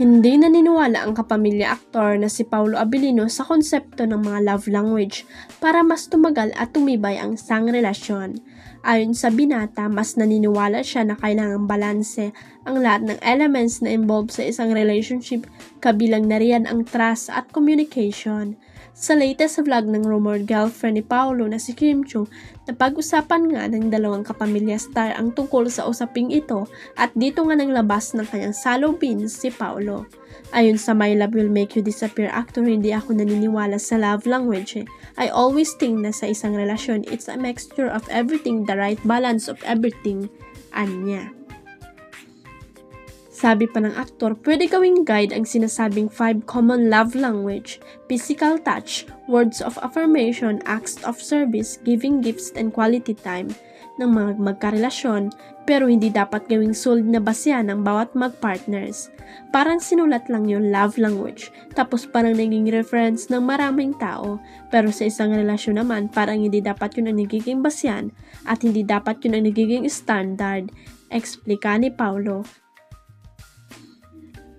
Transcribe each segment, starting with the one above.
Hindi naniniwala ang kapamilya aktor na si Paulo Abilino sa konsepto ng mga love language para mas tumagal at tumibay ang isang relasyon. Ayon sa binata, mas naniniwala siya na kailangang balanse ang lahat ng elements na involved sa isang relationship kabilang na riyan ang trust at communication. Sa latest vlog ng rumored girlfriend ni Paolo na si Kim Chung, napag-usapan nga ng dalawang kapamilya star ang tungkol sa usaping ito at dito nga nang labas ng kanyang salubin si Paolo. Ayon sa My Love Will Make You Disappear actor, hindi ako naniniwala sa love language. Eh. I always think na sa isang relasyon, it's a mixture of everything, the right balance of everything. Anya. Sabi pa ng aktor, pwede gawing guide ang sinasabing five common love language, physical touch, words of affirmation, acts of service, giving gifts, and quality time ng mga magkarelasyon pero hindi dapat gawing solid na basya ng bawat magpartners. Parang sinulat lang yung love language tapos parang naging reference ng maraming tao pero sa isang relasyon naman parang hindi dapat yun ang nagiging basyan at hindi dapat yun ang nagiging standard. Eksplika ni Paulo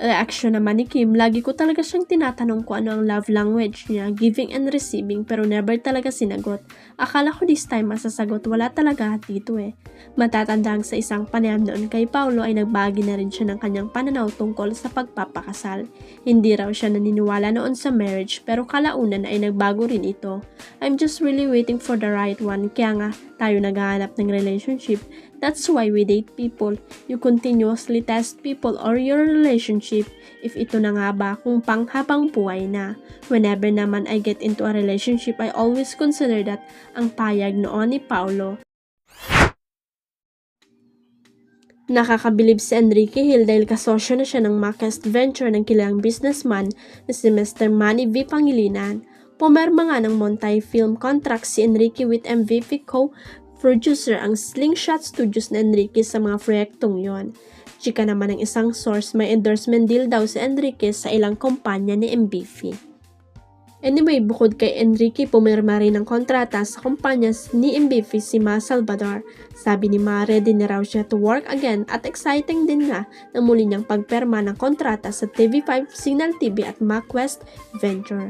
reaksyon naman ni Kim, lagi ko talaga siyang tinatanong kung ano ang love language niya, giving and receiving, pero never talaga sinagot. Akala ko this time masasagot, wala talaga dito eh. Matatandang sa isang panayam noon kay Paulo ay nagbagi na rin siya ng kanyang pananaw tungkol sa pagpapakasal. Hindi raw siya naniniwala noon sa marriage, pero kalaunan ay nagbago rin ito. I'm just really waiting for the right one, kaya nga tayo naghahanap ng relationship. That's why we date people. You continuously test people or your relationship if ito na nga ba kung panghabang buhay na. Whenever naman I get into a relationship, I always consider that ang payag noon ni Paulo. Nakakabilib si Enrique Hill dahil kasosyo na siya ng Macast Venture ng kilalang businessman na si Mr. Manny V. Pangilinan. Pumerma nga ng Montay Film Contract si Enrique with MVP Co producer ang Slingshot Studios na Enrique sa mga proyektong yon. Chika naman ng isang source, may endorsement deal daw si Enrique sa ilang kumpanya ni MBF. Anyway, bukod kay Enrique, pumirma rin ng kontrata sa kumpanya ni MBF si Ma Salvador. Sabi ni Ma, ready na raw siya to work again at exciting din nga na muli niyang pagperma ng kontrata sa TV5, Signal TV at MacWest Venture.